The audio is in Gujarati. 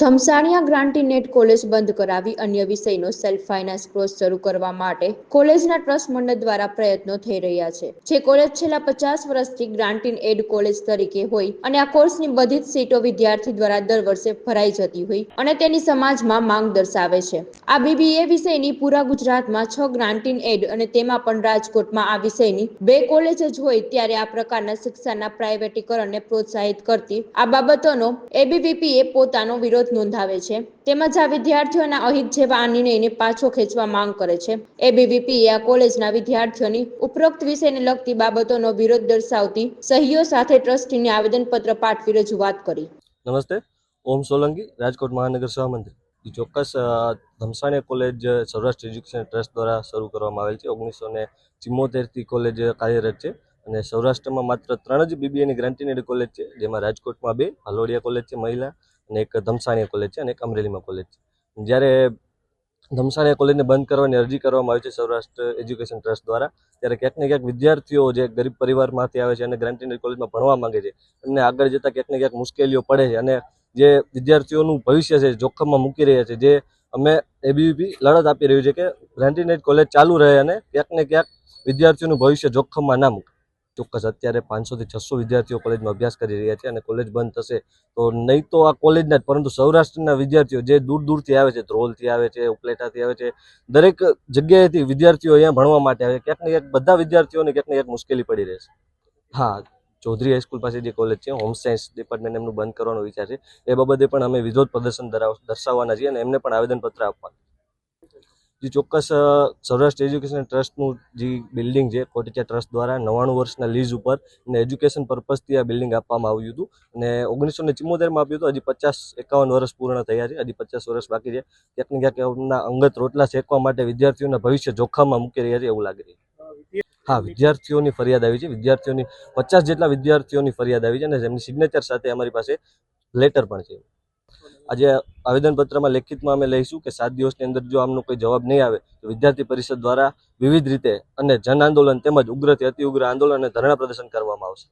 ધમસાણિયા ગ્રાન્ટીનેટ કોલેજ બંધ કરાવી અન્ય વિષયનો સેલ્ફ ફાઇનાન્સ કોર્સ શરૂ કરવા માટે કોલેજના ટ્રસ્ટ મંડળ દ્વારા પ્રયત્નો થઈ રહ્યા છે. જે કોલેજ છેલ્લા પચાસ વર્ષથી ગ્રાન્ટીન એડ કોલેજ તરીકે હોય અને આ કોર્સની બધી જ સીટો વિદ્યાર્થી દ્વારા દર વર્ષે ભરાઈ જતી હોય અને તેની સમાજમાં માંગ દર્શાવે છે. આ બીબીએ વિષયની પૂરા ગુજરાતમાં છ ગ્રાન્ટીન એડ અને તેમાં પણ રાજકોટમાં આ વિષયની બે કોલેજ જ હોય ત્યારે આ પ્રકારના શિક્ષણના પ્રાઇવેટીકરણને પ્રોત્સાહિત કરતી આ બાબતોનો એબીવીપીએ પોતાનો વિરોધ નોંધાવે છે. તેમજ આ વિદ્યાર્થીઓના અહિત જેવા આ નિર્ણયને પાછો ખેંચવા માંગ કરે છે. એબીવીપીએ આ કોલેજના વિદ્યાર્થીઓની ઉપરોક્ત વિષયને લગતી બાબતોનો વિરોધ દર્શાવતી સહીઓ સાથે ટ્રસ્ટીને આવેદનપત્ર પાઠવી રજૂઆત કરી. નમસ્તે. ઓમ સોલંકી રાજકોટ મહાનગર સહમંત્રી ચોક્કસ અ, કોલેજ સૌરાષ્ટ્ર એજ્યુકેશન ટ્રસ્ટ દ્વારા શરૂ કરવામાં આવેલ છે. ઓગણીસો ને ચિમ્મોતેરથી કોલેજ કાર્યરત છે અને સૌરાષ્ટ્રમાં માત્ર ત્રણ જ બીબીએની ગ્રાન્ટીનેડ કોલેજ છે. જેમાં રાજકોટમાં બે હાલોડિયા કોલેજ છે મહિલા અને એક ધમસાણીયા કોલેજ છે અને એક અમરેલીમાં કોલેજ છે. જ્યારે ધમસાણીયા કોલેજને બંધ કરવાની અરજી કરવામાં આવી છે સૌરાષ્ટ્ર એજ્યુકેશન ટ્રસ્ટ દ્વારા, ત્યારે ક્યાંક ને ક્યાંક વિદ્યાર્થીઓ જે ગરીબ પરિવારમાંથી આવે છે અને ગ્રાન્ટીનેડ કોલેજમાં ભણવા માંગે છે, એમને આગળ જતાં ક્યાંક ને ક્યાંક મુશ્કેલીઓ પડે છે અને જે વિદ્યાર્થીઓનું ભવિષ્ય છે જોખમમાં મૂકી રહ્યા છે. જે અમે એબીવીપી લડત આપી રહ્યું છે કે ગ્રાન્ટીનેટ કોલેજ ચાલુ રહે અને ક્યાંક ને ક્યાંક વિદ્યાર્થીઓનું ભવિષ્ય જોખમમાં ના મૂકે. ચોક્કસ અત્યારે પાંચસોથી છસો વિદ્યાર્થીઓ કોલેજમાં અભ્યાસ કરી રહ્યા છે અને કોલેજ બંધ થશે તો નહીં તો આ કોલેજના જ, પરંતુ સૌરાષ્ટ્રના વિદ્યાર્થીઓ જે દૂર દૂરથી આવે છે, ધ્રોલથી આવે છે, ઉપલેટાથી આવે છે, દરેક જગ્યાએથી વિદ્યાર્થીઓ અહીંયા ભણવા માટે આવે ક્યાંક ને ક્યાંક બધા વિદ્યાર્થીઓને ક્યાંક ને ક્યાંક મુશ્કેલી પડી રહેશે. હા, ચૌધરી હાઈસ્કૂલ પાસે જે કોલેજ છે હોમ સાયન્સ ડિપાર્ટમેન્ટ એમનું બંધ કરવાનો વિચાર છે. એ બાબતે પણ અમે વિરોધ પ્રદર્શન દર્શાવવાના છીએ અને એમને પણ આવેદનપત્ર આપવાના જે ચોક્કસ સૌરાષ્ટ્ર એજ્યુકેશન ટ્રસ્ટનું જે બિલ્ડિંગ છે કોટેચા ટ્રસ્ટ દ્વારા નવ્વાણું વર્ષના લીઝ ઉપર અને એજ્યુકેશન પર્પઝથી આ બિલ્ડિંગ આપવામાં આવ્યું હતું. અને ઓગણીસો ને ચિમ્મોતેરમાં આપ્યું હતું. હજી પચાસ, એકાવન વર્ષ પૂર્ણ થયા છે. હજી પચાસ વર્ષ બાકી છે. ક્યાંક ને ક્યાંક એમના અંગત રોટલા શેકવા માટે વિદ્યાર્થીઓના ભવિષ્ય જોખમમાં મૂકી રહ્યા છે એવું લાગી છે. હા, વિદ્યાર્થીઓની ફરિયાદ આવી છે. વિદ્યાર્થીઓની, પચાસ જેટલા વિદ્યાર્થીઓની ફરિયાદ આવી છે અને જેમની સિગ્નેચર સાથે અમારી પાસે લેટર પણ છે. આજે આવેદનપત્રમાં લેખિતમાં અમે લઈશું કે સાત દિવસની અંદર જો આમનો કોઈ જવાબ નહીં આવે, તો વિદ્યાર્થી પરિષદ દ્વારા વિવિધ રીતે અને જન આંદોલન તેમજ ઉગ્રથી અતિ ઉગ્ર આંદોલન અને ધરણા પ્રદર્શન કરવામાં આવશે.